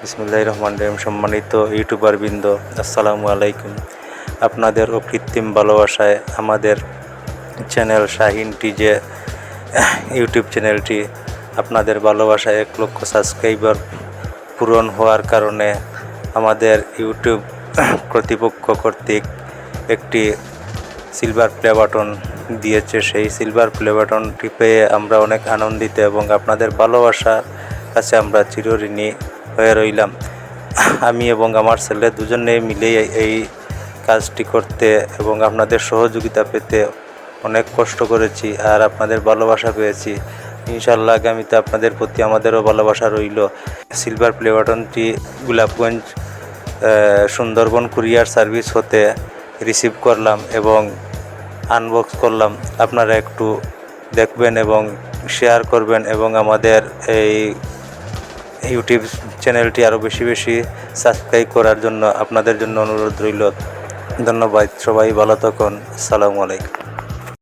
বিসমুল্লাহ রহমান রহিম। সম্মানিত ইউটিউবার বৃন্দ, আসসালামু আলাইকুম। আপনাদের অকৃত্রিম ভালোবাসায় আমাদের চ্যানেল শাহিন টিজে ইউটিউব চ্যানেলটি আপনাদের ভালোবাসায় এক লক্ষ সাবস্ক্রাইবার পূরণ হওয়ার কারণে আমাদের ইউটিউব কর্তৃপক্ষ কর্তৃক একটি সিলভার প্লে বাটন দিয়েছে। সেই সিলভার প্লে বাটনটি পেয়ে আমরা অনেক আনন্দিত এবং আপনাদের ভালোবাসার কাছে আমরা চিরঋণী হয়ে রইলাম। আমি এবং আমার ছেলে দুজনে মিলে এই কাজটি করতে এবং আপনাদের সহযোগিতা পেতে অনেক কষ্ট করেছি আর আপনাদের ভালোবাসা পেয়েছি। ইনশাল্লাহ আগামীতে আপনাদের প্রতি আমাদেরও ভালোবাসা রইল। সিলভার প্লে বাটনটি গোলাপগঞ্জ সুন্দরবন কুরিয়ার সার্ভিস হতে রিসিভ করলাম এবং আনবক্স করলাম। আপনারা একটু দেখবেন এবং শেয়ার করবেন এবং আমাদের এই ইউটিউব চ্যানেলটি আরও বেশি বেশি সাবস্ক্রাইব করার জন্য আপনাদের জন্য অনুরোধ রইল। ধন্যবাদ, সবাই ভালো থাকুন। আসসালামু আলাইকুম।